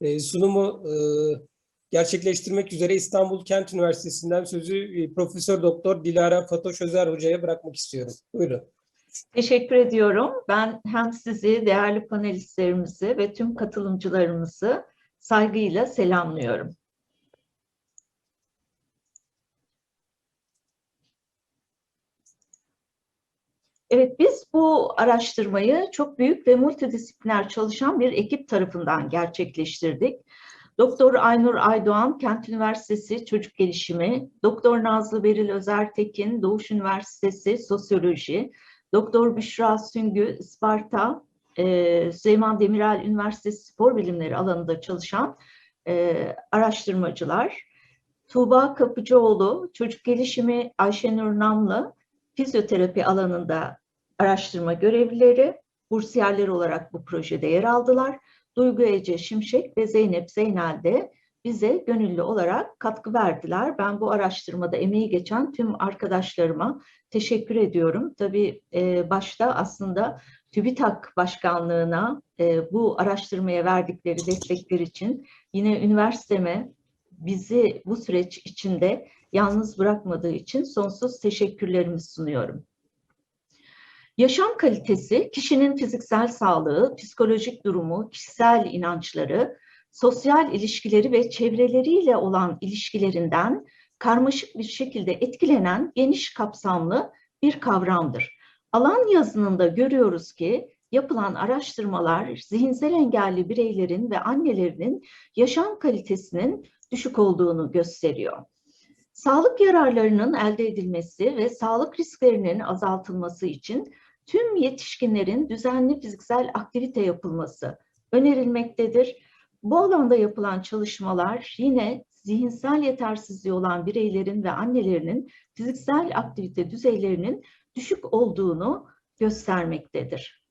E, sunumu e, gerçekleştirmek üzere İstanbul Kent Üniversitesi'nden sözü e, Profesör Doktor Dilara Fatoş Özer Hoca'ya bırakmak istiyorum. Buyurun. Teşekkür ediyorum. Ben hem sizi, değerli panelistlerimizi ve tüm katılımcılarımızı saygıyla selamlıyorum. Evet, biz bu araştırmayı çok büyük ve multidisipliner çalışan bir ekip tarafından gerçekleştirdik. Doktor Aynur Aydoğan, Kent Üniversitesi Çocuk Gelişimi, Doktor Nazlı Beril Özertekin, Doğuş Üniversitesi Sosyoloji, Doktor Büşra Süngü, Isparta, e, Süleyman Demirel Üniversitesi Spor Bilimleri alanında çalışan e, araştırmacılar, Tuğba Kapıcıoğlu, Çocuk Gelişimi Ayşenur Namlı, fizyoterapi alanında araştırma görevlileri, bursiyerler olarak bu projede yer aldılar. Duygu Ece Şimşek ve Zeynep Zeynel de bize gönüllü olarak katkı verdiler. Ben bu araştırmada emeği geçen tüm arkadaşlarıma teşekkür ediyorum. Tabii e, başta aslında TÜBİTAK Başkanlığı'na e, bu araştırmaya verdikleri destekler için yine üniversiteme bizi bu süreç içinde yalnız bırakmadığı için sonsuz teşekkürlerimi sunuyorum. Yaşam kalitesi, kişinin fiziksel sağlığı, psikolojik durumu, kişisel inançları, sosyal ilişkileri ve çevreleriyle olan ilişkilerinden karmaşık bir şekilde etkilenen geniş kapsamlı bir kavramdır. Alan yazınında görüyoruz ki yapılan araştırmalar zihinsel engelli bireylerin ve annelerinin yaşam kalitesinin düşük olduğunu gösteriyor. Sağlık yararlarının elde edilmesi ve sağlık risklerinin azaltılması için tüm yetişkinlerin düzenli fiziksel aktivite yapılması önerilmektedir. Bu alanda yapılan çalışmalar yine zihinsel yetersizliği olan bireylerin ve annelerinin fiziksel aktivite düzeylerinin düşük olduğunu göstermektedir.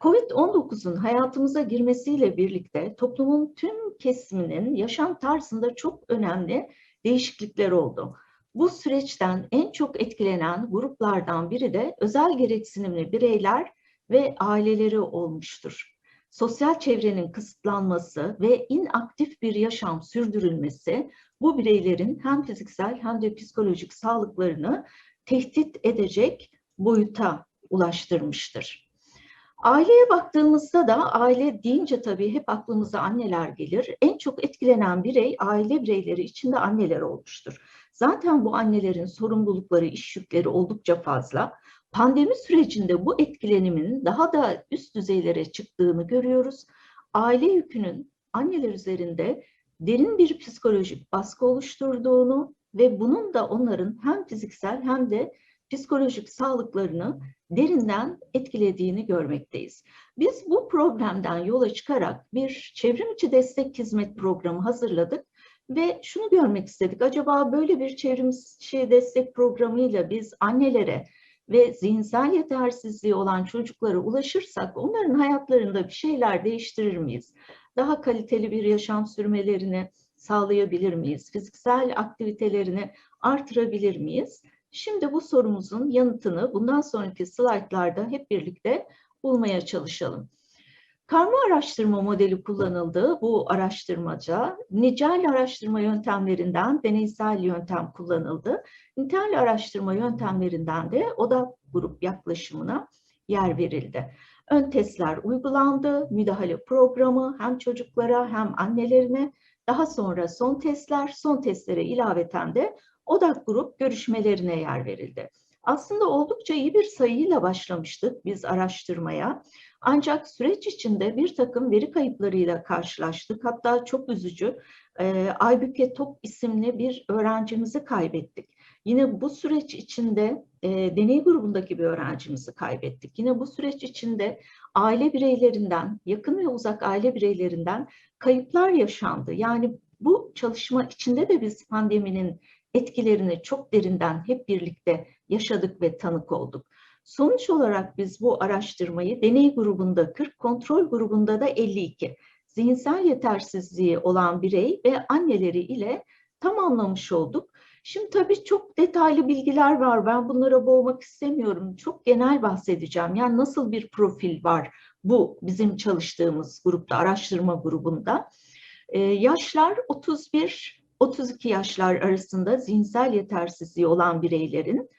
Covid-19'un hayatımıza girmesiyle birlikte toplumun tüm kesiminin yaşam tarzında çok önemli değişiklikler oldu. Bu süreçten en çok etkilenen gruplardan biri de özel gereksinimli bireyler ve aileleri olmuştur. Sosyal çevrenin kısıtlanması ve inaktif bir yaşam sürdürülmesi bu bireylerin hem fiziksel hem de psikolojik sağlıklarını tehdit edecek boyuta ulaştırmıştır. Aileye baktığımızda da aile deyince tabii hep aklımıza anneler gelir. En çok etkilenen birey aile bireyleri içinde anneler olmuştur. Zaten bu annelerin sorumlulukları, iş yükleri oldukça fazla. Pandemi sürecinde bu etkilenimin daha da üst düzeylere çıktığını görüyoruz. Aile yükünün anneler üzerinde derin bir psikolojik baskı oluşturduğunu ve bunun da onların hem fiziksel hem de psikolojik sağlıklarını derinden etkilediğini görmekteyiz. Biz bu problemden yola çıkarak bir çevrim içi destek hizmet programı hazırladık ve şunu görmek istedik. Acaba böyle bir çevrim içi destek programıyla biz annelere ve zihinsel yetersizliği olan çocuklara ulaşırsak onların hayatlarında bir şeyler değiştirir miyiz? Daha kaliteli bir yaşam sürmelerini sağlayabilir miyiz? Fiziksel aktivitelerini artırabilir miyiz? Şimdi bu sorumuzun yanıtını bundan sonraki slaytlarda hep birlikte bulmaya çalışalım. Karma araştırma modeli kullanıldı bu araştırmaca. Nicel araştırma yöntemlerinden deneysel yöntem kullanıldı. Nitel araştırma yöntemlerinden de odak grup yaklaşımına yer verildi. Ön testler uygulandı, müdahale programı hem çocuklara hem annelerine, daha sonra son testler, son testlere ilaveten de odak grup görüşmelerine yer verildi. Aslında oldukça iyi bir sayıyla başlamıştık biz araştırmaya. Ancak süreç içinde bir takım veri kayıplarıyla karşılaştık. Hatta çok üzücü e, Aybüke Top isimli bir öğrencimizi kaybettik. Yine bu süreç içinde e, deney grubundaki bir öğrencimizi kaybettik. Yine bu süreç içinde aile bireylerinden, yakın ve uzak aile bireylerinden kayıplar yaşandı. Yani bu çalışma içinde de biz pandeminin etkilerini çok derinden hep birlikte yaşadık ve tanık olduk. Sonuç olarak biz bu araştırmayı deney grubunda 40, kontrol grubunda da 52 zihinsel yetersizliği olan birey ve anneleri ile tamamlamış olduk. Şimdi tabii çok detaylı bilgiler var. Ben bunlara boğmak istemiyorum. Çok genel bahsedeceğim. Yani nasıl bir profil var bu bizim çalıştığımız grupta, araştırma grubunda. E, yaşlar 31-32 yaşlar arasında zihinsel yetersizliği olan bireylerin,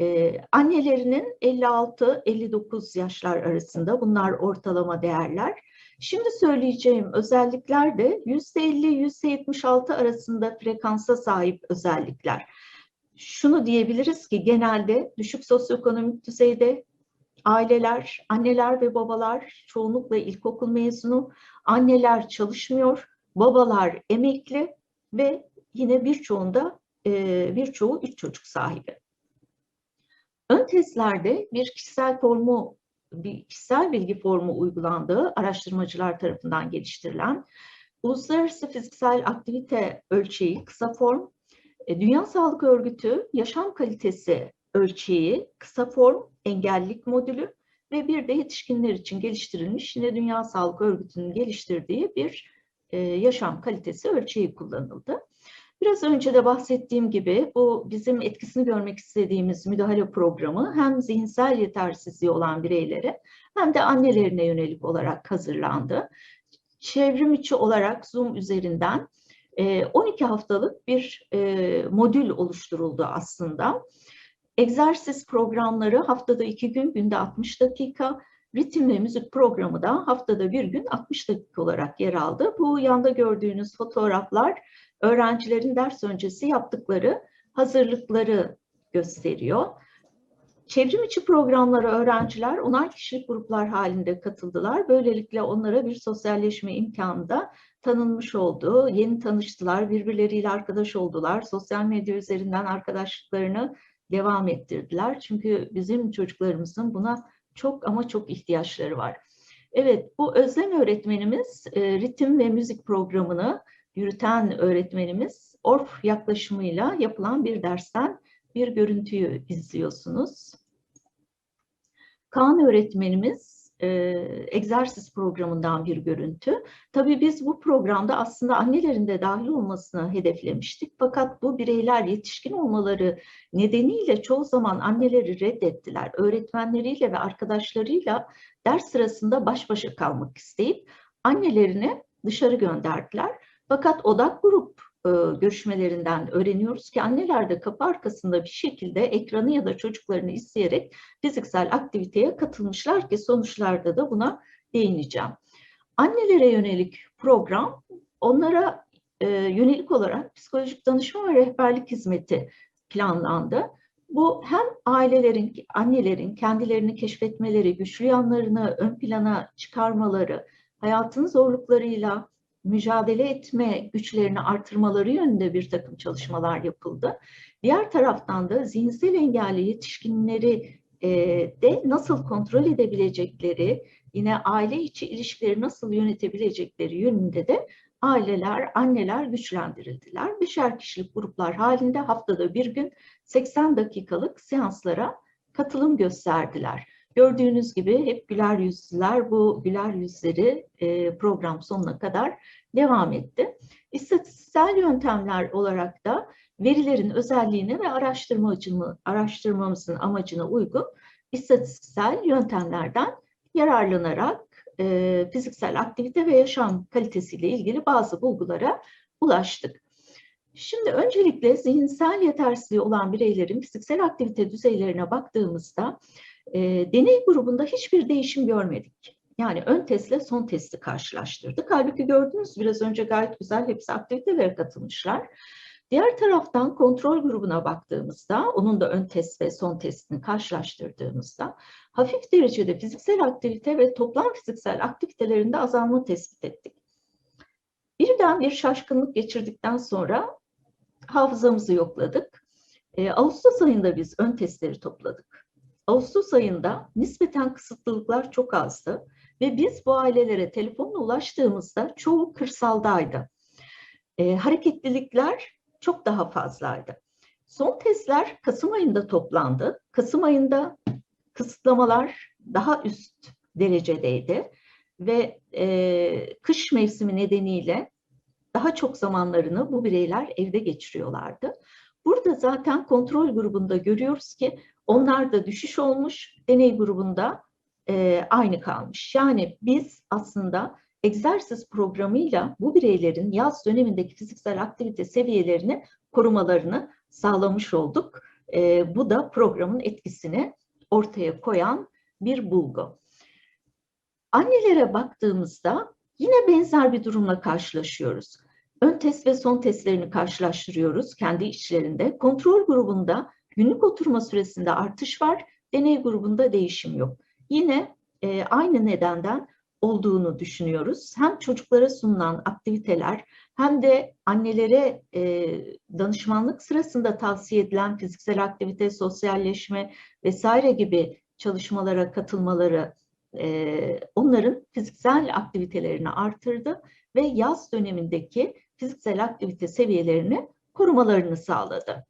e, annelerinin 56-59 yaşlar arasında bunlar ortalama değerler. Şimdi söyleyeceğim özellikler de %50-%76 arasında frekansa sahip özellikler. Şunu diyebiliriz ki genelde düşük sosyoekonomik düzeyde aileler, anneler ve babalar çoğunlukla ilkokul mezunu, anneler çalışmıyor, babalar emekli ve yine birçoğunda e, birçoğu üç çocuk sahibi. Ön testlerde bir kişisel formu, bir kişisel bilgi formu uygulandığı araştırmacılar tarafından geliştirilen Uluslararası Fiziksel Aktivite Ölçeği kısa form, e, Dünya Sağlık Örgütü Yaşam Kalitesi Ölçeği kısa form engellilik modülü ve bir de yetişkinler için geliştirilmiş yine Dünya Sağlık Örgütü'nün geliştirdiği bir yaşam kalitesi ölçeği kullanıldı. Biraz önce de bahsettiğim gibi bu bizim etkisini görmek istediğimiz müdahale programı hem zihinsel yetersizliği olan bireylere hem de annelerine yönelik olarak hazırlandı. Çevrim içi olarak Zoom üzerinden 12 haftalık bir modül oluşturuldu aslında. Egzersiz programları haftada iki gün, günde 60 dakika, ritim ve müzik programı da haftada bir gün 60 dakika olarak yer aldı. Bu yanda gördüğünüz fotoğraflar öğrencilerin ders öncesi yaptıkları hazırlıkları gösteriyor. Çevrim içi programlara öğrenciler onar kişilik gruplar halinde katıldılar. Böylelikle onlara bir sosyalleşme imkanı da tanınmış oldu. Yeni tanıştılar, birbirleriyle arkadaş oldular. Sosyal medya üzerinden arkadaşlıklarını devam ettirdiler. Çünkü bizim çocuklarımızın buna çok ama çok ihtiyaçları var. Evet, bu Özlem öğretmenimiz e, ritim ve müzik programını yürüten öğretmenimiz ORF yaklaşımıyla yapılan bir dersten bir görüntüyü izliyorsunuz. Kaan öğretmenimiz e, egzersiz programından bir görüntü. Tabii biz bu programda aslında annelerin de dahil olmasını hedeflemiştik. Fakat bu bireyler yetişkin olmaları nedeniyle çoğu zaman anneleri reddettiler. Öğretmenleriyle ve arkadaşlarıyla ders sırasında baş başa kalmak isteyip annelerini dışarı gönderdiler. Fakat odak grup e, görüşmelerinden öğreniyoruz ki anneler de kapı arkasında bir şekilde ekranı ya da çocuklarını isteyerek fiziksel aktiviteye katılmışlar ki sonuçlarda da buna değineceğim. Annelere yönelik program onlara e, yönelik olarak psikolojik danışma ve rehberlik hizmeti planlandı. Bu hem ailelerin, annelerin kendilerini keşfetmeleri, güçlü yanlarını ön plana çıkarmaları, hayatın zorluklarıyla mücadele etme güçlerini artırmaları yönünde bir takım çalışmalar yapıldı. Diğer taraftan da zihinsel engelli yetişkinleri e, de nasıl kontrol edebilecekleri, yine aile içi ilişkileri nasıl yönetebilecekleri yönünde de aileler, anneler güçlendirildiler. Beşer kişilik gruplar halinde haftada bir gün 80 dakikalık seanslara katılım gösterdiler. Gördüğünüz gibi hep güler yüzlüler bu güler yüzleri e, program sonuna kadar devam etti. İstatistiksel yöntemler olarak da verilerin özelliğine ve araştırma araştırmamızın amacına uygun istatistiksel yöntemlerden yararlanarak e, fiziksel aktivite ve yaşam kalitesiyle ilgili bazı bulgulara ulaştık. Şimdi öncelikle zihinsel yetersizliği olan bireylerin fiziksel aktivite düzeylerine baktığımızda e, deney grubunda hiçbir değişim görmedik. Yani ön testle son testi karşılaştırdık. Halbuki gördünüz biraz önce gayet güzel hepsi aktivitelere katılmışlar. Diğer taraftan kontrol grubuna baktığımızda, onun da ön test ve son testini karşılaştırdığımızda hafif derecede fiziksel aktivite ve toplam fiziksel aktivitelerinde azalma tespit ettik. Birden bir şaşkınlık geçirdikten sonra hafızamızı yokladık. E, Ağustos ayında biz ön testleri topladık. Ağustos ayında nispeten kısıtlılıklar çok azdı ve biz bu ailelere telefonla ulaştığımızda çoğu kırsaldaydı. E, hareketlilikler çok daha fazlaydı. Son testler Kasım ayında toplandı. Kasım ayında kısıtlamalar daha üst derecedeydi ve e, kış mevsimi nedeniyle daha çok zamanlarını bu bireyler evde geçiriyorlardı. Burada zaten kontrol grubunda görüyoruz ki onlarda düşüş olmuş, deney grubunda e, aynı kalmış. Yani biz aslında egzersiz programıyla bu bireylerin yaz dönemindeki fiziksel aktivite seviyelerini korumalarını sağlamış olduk. E, bu da programın etkisini ortaya koyan bir bulgu. Annelere baktığımızda yine benzer bir durumla karşılaşıyoruz. Ön test ve son testlerini karşılaştırıyoruz kendi içlerinde. Kontrol grubunda günlük oturma süresinde artış var, deney grubunda değişim yok. Yine e, aynı nedenden olduğunu düşünüyoruz. Hem çocuklara sunulan aktiviteler hem de annelere e, danışmanlık sırasında tavsiye edilen fiziksel aktivite, sosyalleşme vesaire gibi çalışmalara katılmaları e, onların fiziksel aktivitelerini artırdı ve yaz dönemindeki fiziksel aktivite seviyelerini korumalarını sağladı.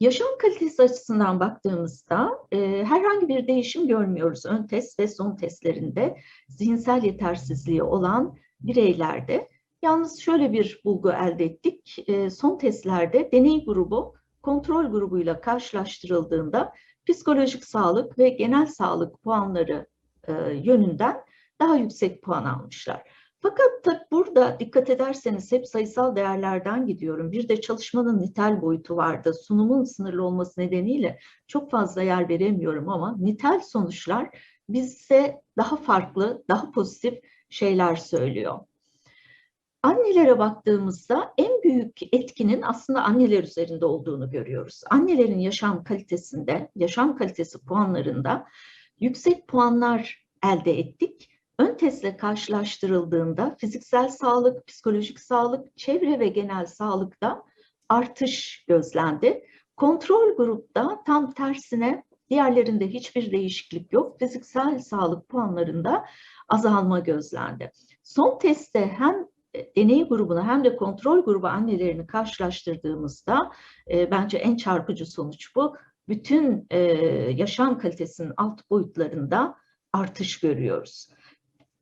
Yaşam kalitesi açısından baktığımızda e, herhangi bir değişim görmüyoruz ön test ve son testlerinde zihinsel yetersizliği olan bireylerde. Yalnız şöyle bir bulgu elde ettik. E, son testlerde deney grubu kontrol grubuyla karşılaştırıldığında psikolojik sağlık ve genel sağlık puanları e, yönünden daha yüksek puan almışlar. Fakat tabii burada dikkat ederseniz hep sayısal değerlerden gidiyorum. Bir de çalışmanın nitel boyutu vardı. Sunumun sınırlı olması nedeniyle çok fazla yer veremiyorum ama nitel sonuçlar bize daha farklı, daha pozitif şeyler söylüyor. Annelere baktığımızda en büyük etkinin aslında anneler üzerinde olduğunu görüyoruz. Annelerin yaşam kalitesinde, yaşam kalitesi puanlarında yüksek puanlar elde ettik. Ön testle karşılaştırıldığında fiziksel sağlık, psikolojik sağlık, çevre ve genel sağlıkta artış gözlendi. Kontrol grupta tam tersine diğerlerinde hiçbir değişiklik yok. Fiziksel sağlık puanlarında azalma gözlendi. Son testte hem deney grubunu hem de kontrol grubu annelerini karşılaştırdığımızda e, bence en çarpıcı sonuç bu. Bütün e, yaşam kalitesinin alt boyutlarında artış görüyoruz.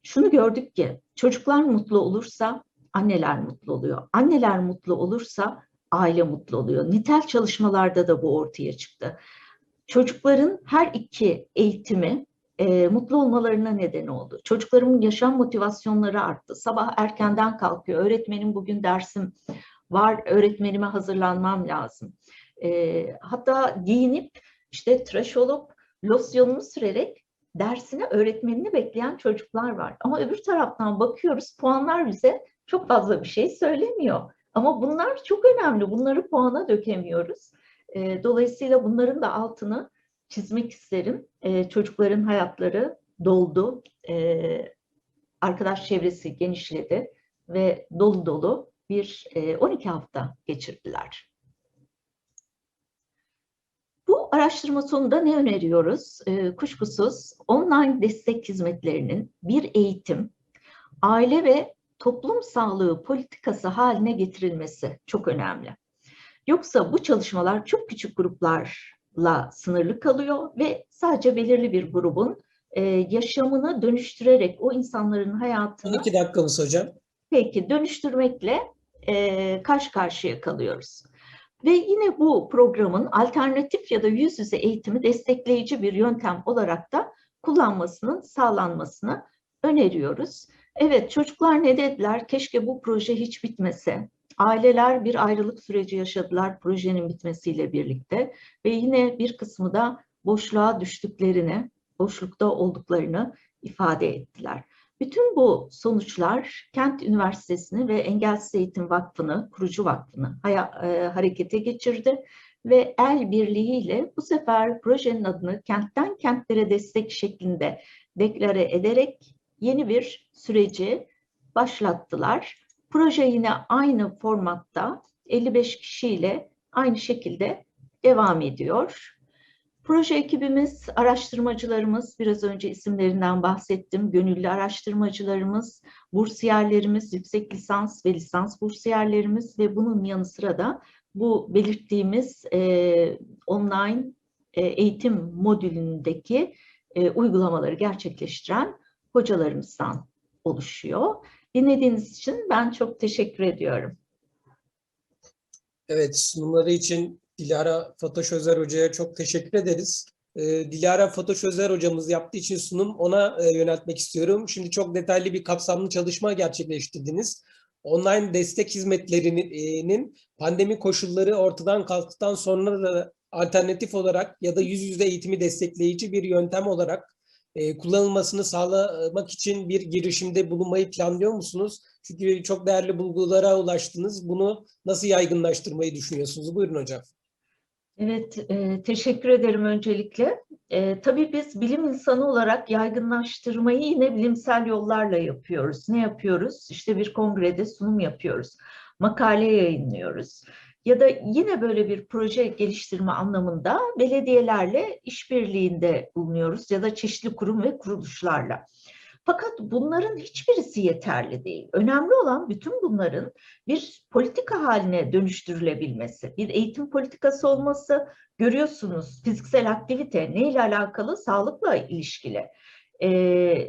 Şunu gördük ki çocuklar mutlu olursa anneler mutlu oluyor. Anneler mutlu olursa aile mutlu oluyor. Nitel çalışmalarda da bu ortaya çıktı. Çocukların her iki eğitimi e, mutlu olmalarına neden oldu. Çocuklarımın yaşam motivasyonları arttı. Sabah erkenden kalkıyor. Öğretmenim bugün dersim var. Öğretmenime hazırlanmam lazım. E, hatta giyinip işte tıraş olup losyonunu sürerek dersine öğretmenini bekleyen çocuklar var. Ama öbür taraftan bakıyoruz puanlar bize çok fazla bir şey söylemiyor. Ama bunlar çok önemli. Bunları puana dökemiyoruz. E, dolayısıyla bunların da altını çizmek isterim. E, çocukların hayatları doldu, e, arkadaş çevresi genişledi ve dolu dolu bir e, 12 hafta geçirdiler. Bu araştırma sonunda ne öneriyoruz? E, kuşkusuz online destek hizmetlerinin bir eğitim, aile ve toplum sağlığı politikası haline getirilmesi çok önemli. Yoksa bu çalışmalar çok küçük gruplar la sınırlı kalıyor ve sadece belirli bir grubun e, yaşamını dönüştürerek o insanların hayatını 12 dakikamız hocam. peki dönüştürmekle e, karşı karşıya kalıyoruz. Ve yine bu programın alternatif ya da yüz yüze eğitimi destekleyici bir yöntem olarak da kullanmasının sağlanmasını öneriyoruz. Evet çocuklar ne dediler? Keşke bu proje hiç bitmese. Aileler bir ayrılık süreci yaşadılar projenin bitmesiyle birlikte ve yine bir kısmı da boşluğa düştüklerini, boşlukta olduklarını ifade ettiler. Bütün bu sonuçlar Kent Üniversitesi'ni ve Engelsiz Eğitim Vakfı'nı, kurucu vakfını e, harekete geçirdi ve el birliğiyle bu sefer projenin adını kentten kentlere destek şeklinde deklare ederek yeni bir süreci başlattılar. Proje yine aynı formatta 55 kişiyle aynı şekilde devam ediyor. Proje ekibimiz, araştırmacılarımız, biraz önce isimlerinden bahsettim. Gönüllü araştırmacılarımız, bursiyerlerimiz, yüksek lisans ve lisans bursiyerlerimiz ve bunun yanı sıra da bu belirttiğimiz e, online e, eğitim modülündeki e, uygulamaları gerçekleştiren hocalarımızdan oluşuyor. Dinlediğiniz için ben çok teşekkür ediyorum. Evet, sunumları için Dilara Fatoş Özer Hoca'ya çok teşekkür ederiz. e, Dilara Fatoş Özer hocamız yaptığı için sunum ona e, yöneltmek istiyorum. Şimdi çok detaylı bir kapsamlı çalışma gerçekleştirdiniz. Online destek hizmetlerinin pandemi koşulları ortadan kalktıktan sonra da alternatif olarak ya da yüz yüze eğitimi destekleyici bir yöntem olarak e, kullanılmasını sağlamak için bir girişimde bulunmayı planlıyor musunuz? Çünkü çok değerli bulgulara ulaştınız. Bunu nasıl yaygınlaştırmayı düşünüyorsunuz? Buyurun hocam. Evet, e, teşekkür ederim öncelikle. E, tabii biz bilim insanı olarak yaygınlaştırmayı yine bilimsel yollarla yapıyoruz. Ne yapıyoruz? İşte bir kongrede sunum yapıyoruz, makale yayınlıyoruz. Ya da yine böyle bir proje geliştirme anlamında belediyelerle işbirliğinde bulunuyoruz ya da çeşitli kurum ve kuruluşlarla. Fakat bunların hiçbirisi yeterli değil. Önemli olan bütün bunların bir politika haline dönüştürülebilmesi, bir eğitim politikası olması, görüyorsunuz fiziksel aktivite neyle alakalı? Sağlıkla ilişkili. Ee,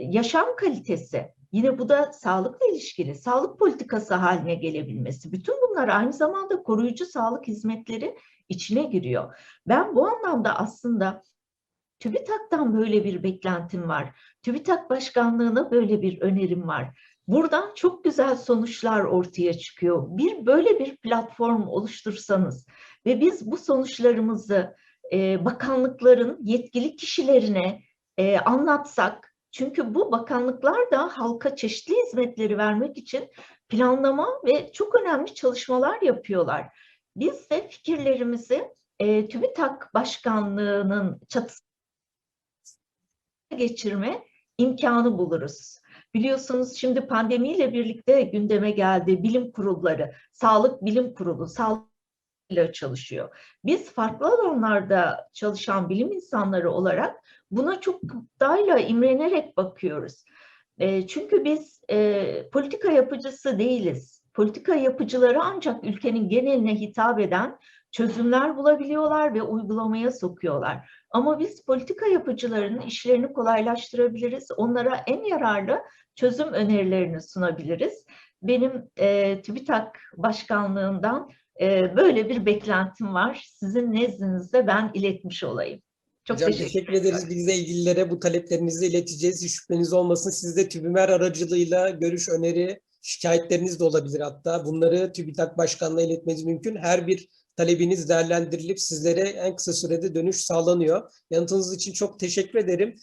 yaşam kalitesi, yine bu da sağlıkla ilişkili, sağlık politikası haline gelebilmesi. Bütün bunlar aynı zamanda koruyucu sağlık hizmetleri içine giriyor. Ben bu anlamda aslında TÜBİTAK'tan böyle bir beklentim var. TÜBİTAK Başkanlığı'na böyle bir önerim var. Buradan çok güzel sonuçlar ortaya çıkıyor. Bir böyle bir platform oluştursanız ve biz bu sonuçlarımızı e, bakanlıkların yetkili kişilerine e, anlatsak, çünkü bu bakanlıklar da halka çeşitli hizmetleri vermek için planlama ve çok önemli çalışmalar yapıyorlar. Biz de fikirlerimizi e, TÜBİTAK Başkanlığı'nın çatısına geçirme imkanı buluruz. Biliyorsunuz şimdi pandemiyle birlikte gündeme geldi bilim kurulları, sağlık bilim kurulu, sağlık ile çalışıyor. Biz farklı alanlarda çalışan bilim insanları olarak buna çok gıptayla imrenerek bakıyoruz. E, çünkü biz e, politika yapıcısı değiliz. Politika yapıcıları ancak ülkenin geneline hitap eden çözümler bulabiliyorlar ve uygulamaya sokuyorlar. Ama biz politika yapıcılarının işlerini kolaylaştırabiliriz. Onlara en yararlı çözüm önerilerini sunabiliriz. Benim e, TÜBİTAK başkanlığından e, böyle bir beklentim var. Sizin nezdinizde ben iletmiş olayım. Çok Hocam teşekkür, teşekkür ederiz. Biz de ilgililere bu taleplerinizi ileteceğiz. Hiç şüpheniz olmasın. Siz de TÜBİMER aracılığıyla görüş, öneri, şikayetleriniz de olabilir hatta. Bunları TÜBİTAK Başkanlığı'na iletmeniz mümkün. Her bir talebiniz değerlendirilip sizlere en kısa sürede dönüş sağlanıyor. Yanıtınız için çok teşekkür ederim.